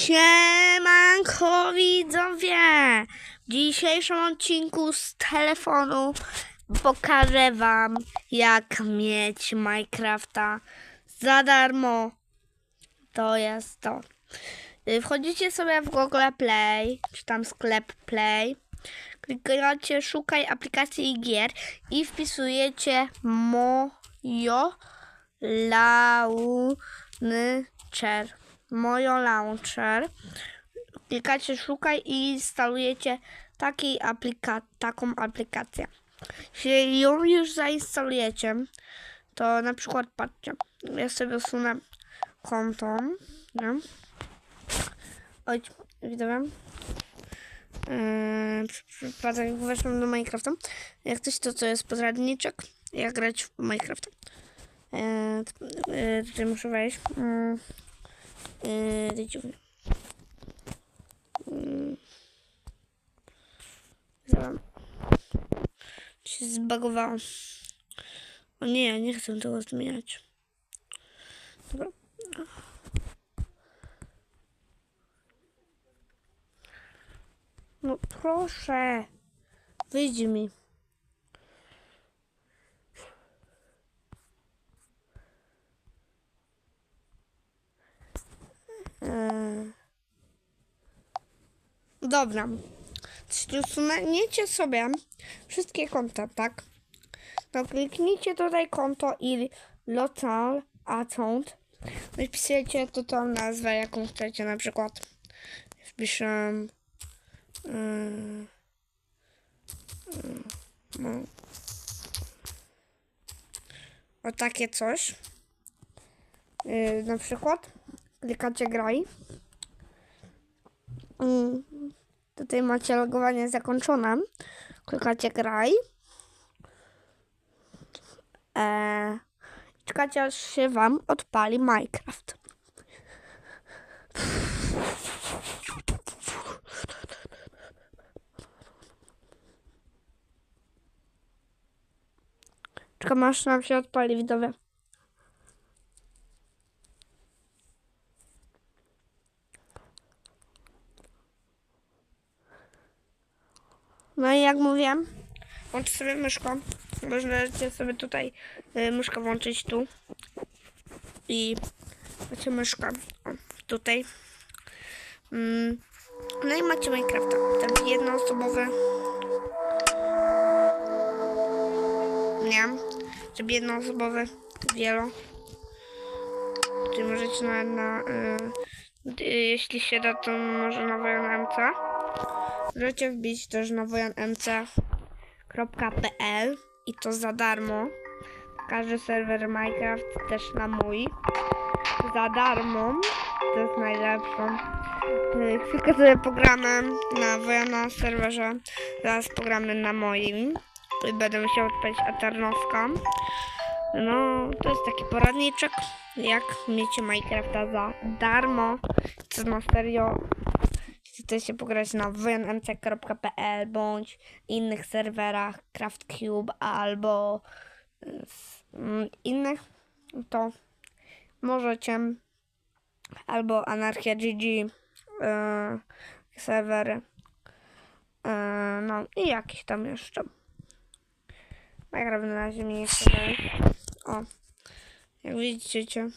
Siemanko widzowie! W dzisiejszym odcinku z telefonu pokażę wam jak mieć Minecrafta za darmo. To jest to. Y, Wchodzicie sobie w Google Play, czy tam sklep Play. Klikacie szukaj aplikacji i gier i wpisujecie mojo launcher. Mojo launcher. Klikacie szukaj i instalujecie takiej aplika taką aplikację. Jeśli ją już zainstalujecie, to na przykład patrzcie, ja sobie usunę konto, nie? Oj, widzowie. Yy, jak weszłam do Minecrafta. Jak coś to co jest podradniczek, jak grać w Minecrafta. Yy, tutaj muszę wejść. Yy, to dziwne. Yy. Zaraz. Się zbagowało. O nie, ja nie chcę tego zmieniać. Dobra. No proszę. Wyjdź mi. Dobra. Usuniecie sobie wszystkie konta, tak? To kliknijcie tutaj konto i local account. Wpisujecie to tą nazwę, jaką chcecie, na przykład wpiszę Yy, yy, no. O takie coś. Yy, na przykład klikacie graj. Yy, tutaj macie logowanie zakończone. Klikacie graj. Eee, czekacie aż się wam odpali Minecraft. Czekam aż nam się odpali widowie. Jak mówiłem, włącz sobie myszką. Możecie sobie tutaj y, myszkę włączyć tu. I macie myszkę o, tutaj. Mm. No i macie Minecrafta. Ten jednoosobowy. Nie. Żeby jednoosobowy. Wielo. Czyli możecie na, na y, y, jeśli się da, to może na Wojan MC. Możecie wbić też na wojanmc.pl i to za darmo. Każdy serwer Minecraft też na mój. Za darmo. To jest najlepsze. Y, Chwilkę sobie pogramy na Wojana serwerze. Zaraz pogramy na moim. I będę musiał odpalić Eternowska. No, to jest taki poradniczek, jak mieć Minecrafta za darmo. Co na serio. Jeśli chcecie pograć na wnmc.pl bądź innych serwerach CraftCube albo mm, innych, to możecie albo Anarchia GG yy, serwery. Yy, no i jakieś tam jeszcze. Minecraft na razie mnie znaleźć. O, jak widzicie,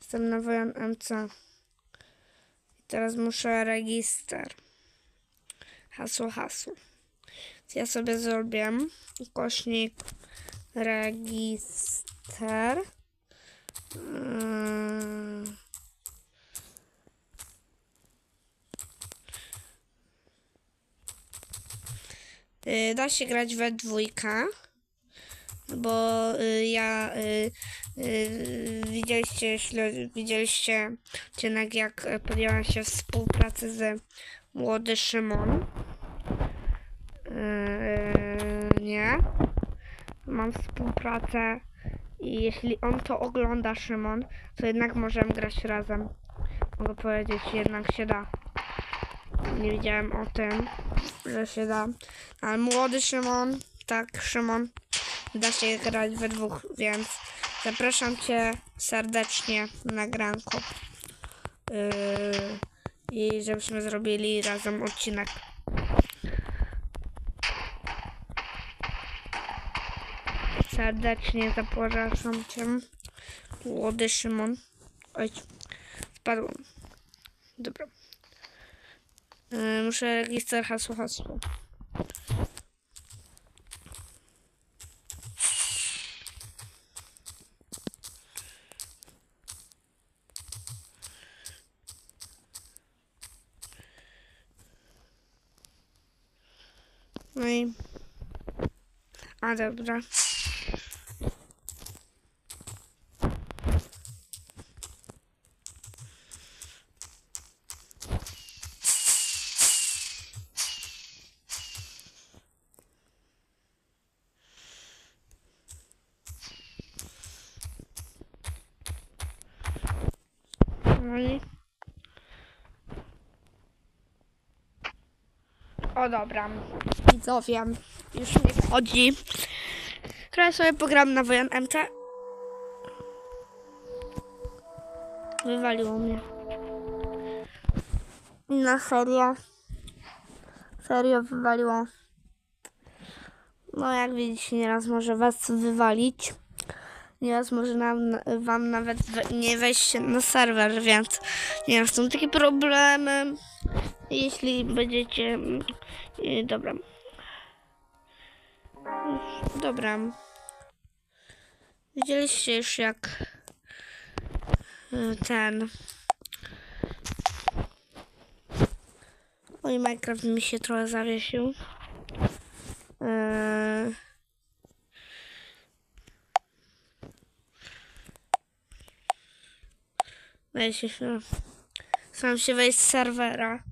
jestem na Wojan MC. I teraz muszę register. Hasło, hasło. Ja sobie zrobię ukośnik register. Yy. Y, Da się grać we dwójkę, bo y, ja y, widzieliście, śle- widzieliście odcinek, jak y, podjęłam się współpracy z młody Szymon. Y, nie. Mam współpracę i jeśli on to ogląda, Szymon, to jednak możemy grać razem. Mogę powiedzieć, jednak się da. Nie wiedziałem o tym, że się da. Ale młody Szymon, tak, Szymon, da się grać we dwóch, więc zapraszam Cię serdecznie na granko. Yy, I żebyśmy zrobili razem odcinek. Serdecznie zapraszam cię. Młody Szymon. Oj, spadłem. Dobra. Yy, muszę register hasło hasło. No i... A, dobra. No O dobra, widzowie, już nie wchodzi. Teraz sobie pogram na wojen MT. Wywaliło mnie. Na serio. Serio wywaliło. No jak widzicie, nieraz może was wywalić. Nieraz może nam, wam nawet we- nie wejść na serwer, więc nieraz są takie problemy. Jeśli będziecie... y, Dobra. Dobra. Widzieliście już jak y, ten... Oj, Minecraft mi się trochę zawiesił. Yy... Weź się. Sam się wejść z serwera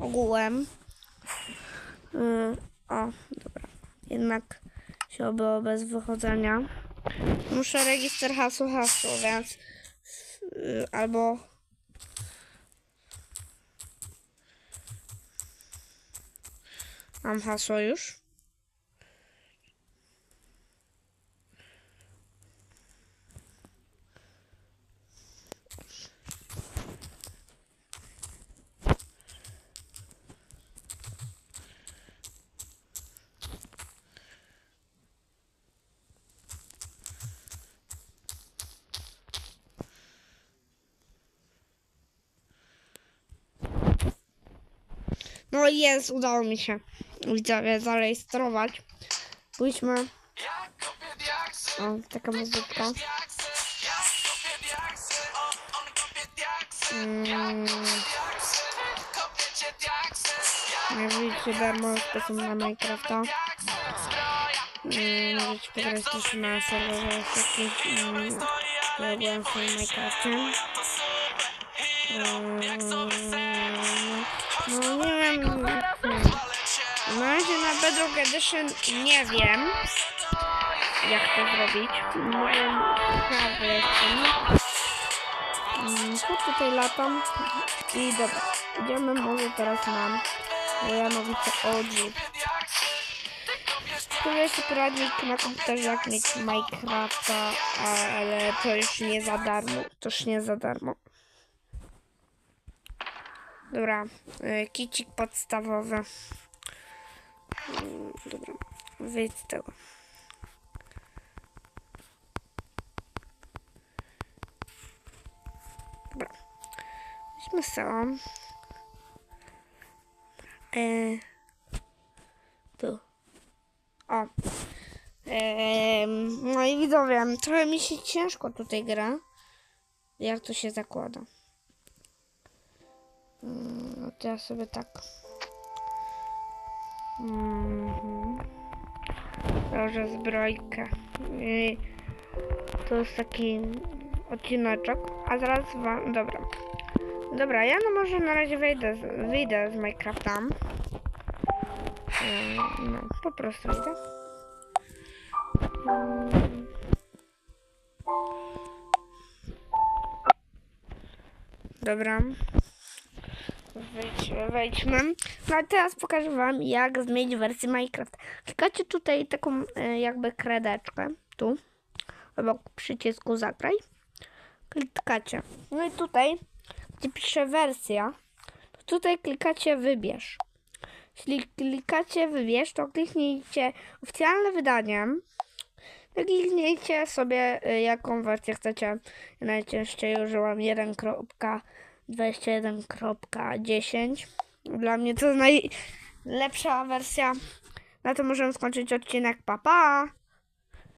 ogółem. Yy, o, dobra. Jednak się obyło bez wychodzenia. Muszę register hasło hasło, więc yy, albo mam hasło już. No jest, udało mi się widzowie zarejestrować. Pójdźmy. O, taka muzyczka. Mm. Jak widzicie, darmo sposób na Minecrafta. Mm, Możecie pograć też na serwerze wszystkich. Mm, ja byłem w Minecrafcie. Mm, No nie wiem. Na razie na Bedrock Edition nie wiem jak to zrobić. Może naprawdę jestem. Mm, tutaj latam i dobra. Idziemy może teraz na Janowice OG. Tu jest poradnik na komputerze jak mieć Minecrafta, ale to już nie za darmo. To już nie za darmo. Dobra, y, kicik podstawowy. Mm, Dobra, wyjdź z tego. Dobra, weźmy sobie. E, tu. O. No i widzowie, trochę mi się ciężko tutaj gra. Jak to się zakłada. Mm, No to ja sobie tak. Mhm. Proszę zbrojkę. I to jest taki odcineczek. A zaraz wam. Dobra. Dobra, ja no może na razie wejdę z, wyjdę z Minecrafta. Yy, No, po prostu wyjdę. Mm. Dobra. Wejdź, wejdźmy. No a teraz pokażę wam jak zmienić wersję Minecraft. Klikacie tutaj taką e, jakby kredeczkę. Tu. Obok przycisku zagraj. Klikacie. No i tutaj gdzie pisze wersja, tutaj klikacie wybierz. Jeśli klikacie wybierz, to kliknijcie oficjalne wydanie. Kliknijcie sobie y, jaką wersję chcecie. Ja najczęściej użyłam 1.21.10. Dla mnie to najlepsza wersja. Na tym możemy skończyć odcinek. Pa, pa!